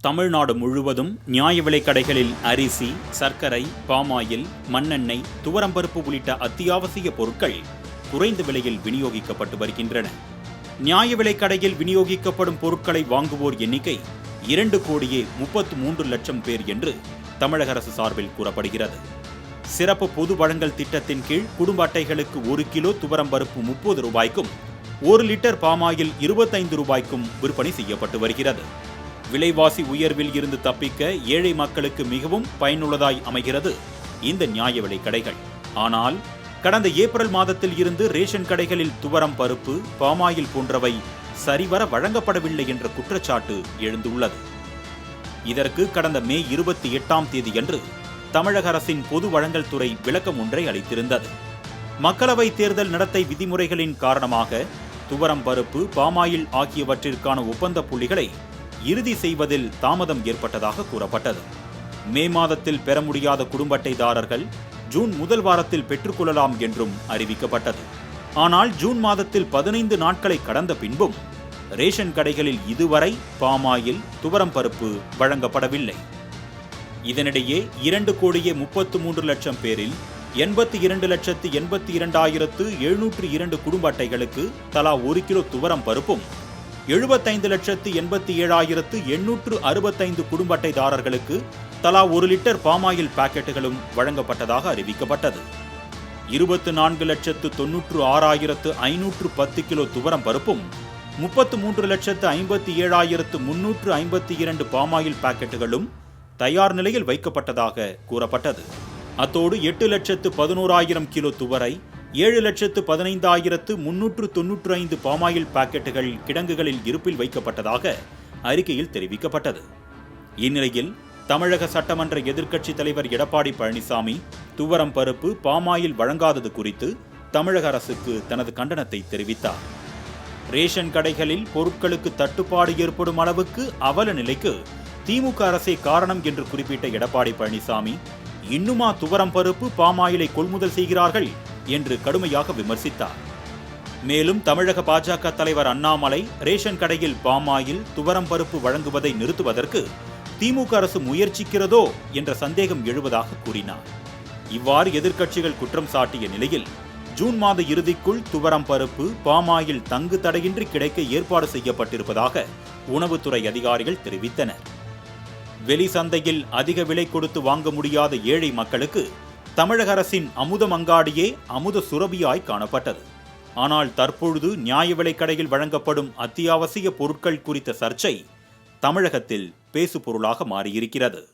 தமிழ்நாடு முழுவதும் நியாய விலைக் கடைகளில் அரிசி சர்க்கரை பாமாயில் மண்ணெண்ணெய் துவரம்பருப்பு உள்ளிட்ட அத்தியாவசிய பொருட்கள் குறைந்த விலையில் விநியோகிக்கப்பட்டு வருகின்றன. நியாய விலைக் கடையில் விநியோகிக்கப்படும் பொருட்களை வாங்குவோர் எண்ணிக்கை இரண்டு கோடியே முப்பத்து மூன்று லட்சம் பேர் என்று தமிழக அரசு சார்பில் கூறப்படுகிறது. சிறப்பு பொது வழங்கல் திட்டத்தின் கீழ் குடும்ப அட்டைகளுக்கு ஒரு கிலோ துவரம்பருப்பு முப்பது ரூபாய்க்கும் ஒரு லிட்டர் பாமாயில் இருபத்தைந்து ரூபாய்க்கும் விற்பனை செய்யப்பட்டு வருகிறது. விலைவாசி உயர்வில் இருந்து தப்பிக்க ஏழை மக்களுக்கு மிகவும் பயனுள்ளதாய் அமைகிறது இந்த நியாய விலை கடைகள். ஆனால் கடந்த ஏப்ரல் மாதத்தில் இருந்து ரேஷன் கடைகளில் துவரம் பருப்பு பாமாயில் போன்றவை சரிவர வழங்கப்படவில்லை என்ற குற்றச்சாட்டு எழுந்துள்ளது. இதற்கு கடந்த மே இருபத்தி எட்டாம் தேதியன்று தமிழக அரசின் பொது வழங்கல் துறை விளக்கம் ஒன்றை அளித்திருந்தது. மக்களவை தேர்தல் நடத்தை விதிமுறைகளின் காரணமாக துவரம் பருப்பு பாமாயில் ஆகியவற்றிற்கான ஒப்பந்த புள்ளிகளை இறுதி செய்வதில் தாமதம் ஏற்பட்டதாக கூறப்பட்டது. மே மாதத்தில் பெற முடியாத குடும்ப அட்டைதாரர்கள் ஜூன் முதல் வாரத்தில் பெற்றுக்கொள்ளலாம் என்றும் அறிவிக்கப்பட்டது. ஆனால் ஜூன் மாதத்தில் பதினைந்து நாட்களை கடந்த பின்பும் ரேஷன் கடைகளில் இதுவரை பாமாயில் துவரம் பருப்பு வழங்கப்படவில்லை. இதனிடையே இரண்டு கோடியே முப்பத்து மூன்று லட்சம் பேரில் எண்பத்தி இரண்டு லட்சத்து எண்பத்தி இரண்டாயிரத்து எழுநூற்று இரண்டு குடும்ப அட்டைகளுக்கு தலா ஒரு கிலோ துவரம் பருப்பும் எழுபத்தைந்து லட்சத்து எண்பத்தி ஏழாயிரத்து எண்ணூற்று அறுபத்தைந்து குடும்ப அட்டைதாரர்களுக்கு தலா ஒரு லிட்டர் பாமாயில் பாக்கெட்டுகளும் வழங்கப்பட்டதாக அறிவிக்கப்பட்டது. இருபத்து நான்கு லட்சத்து தொன்னூற்று ஆறாயிரத்து ஐநூற்று பத்து கிலோ துவரம் பருப்பும் முப்பத்து மூன்று லட்சத்து ஐம்பத்தி ஏழாயிரத்து முன்னூற்று ஐம்பத்தி இரண்டு பாமாயில் பாக்கெட்டுகளும் தயார் நிலையில் வைக்கப்பட்டதாக கூறப்பட்டது. அத்தோடு எட்டு லட்சத்து பதினோராயிரம் கிலோ துவரை ஏழு லட்சத்து பதினைந்தாயிரத்து முன்னூற்று தொன்னூற்று ஐந்து பாமாயில் பாக்கெட்டுகள் கிடங்குகளில் இருப்பில் வைக்கப்பட்டதாக அறிக்கையில் தெரிவிக்கப்பட்டது. இந்நிலையில் தமிழக சட்டமன்ற எதிர்க்கட்சித் தலைவர் எடப்பாடி பழனிசாமி துவரம் பருப்பு பாமாயில் வழங்காதது குறித்து தமிழக அரசுக்கு தனது கண்டனத்தை தெரிவித்தார். ரேஷன் கடைகளில் பொருட்களுக்கு தட்டுப்பாடு ஏற்படும் அளவுக்கு அவல நிலைக்கு திமுக அரசே காரணம் என்று குறிப்பிட்ட எடப்பாடி பழனிசாமி இன்னுமா துவரம் பருப்பு பாமாயிலை கொள்முதல் செய்கிறார்கள்? என்று கடுமையாக விமர்சித்தார். மேலும் தமிழக பாஜக தலைவர் அண்ணாமலை ரேஷன் கடையில் பாமாயில் துவரம் பருப்பு வழங்குவதை நிறுத்துவதற்கு திமுக அரசு முயற்சிக்கிறதோ என்ற சந்தேகம் எழுவதாக கூறினார். இவ்வாறு எதிர்க்கட்சிகள் குற்றம் சாட்டிய நிலையில் ஜூன் மாத இறுதிக்குள் துவரம் பருப்பு பாமாயில் தங்கு தடையின்றி கிடைக்க ஏற்பாடு செய்யப்பட்டிருப்பதாக உணவுத்துறை அதிகாரிகள் தெரிவித்தனர். வெளி சந்தையில் அதிக விலை கொடுத்து வாங்க முடியாத ஏழை மக்களுக்கு தமிழக அரசின் அமுத மங்காடியே அமுத சுரபியாய் காணப்பட்டது. ஆனால் தற்பொழுது நியாய விலைக் கடையில் வழங்கப்படும் அத்தியாவசிய பொருட்கள் குறித்த சர்ச்சை தமிழகத்தில் பேசுபொருளாக மாறியிருக்கிறது.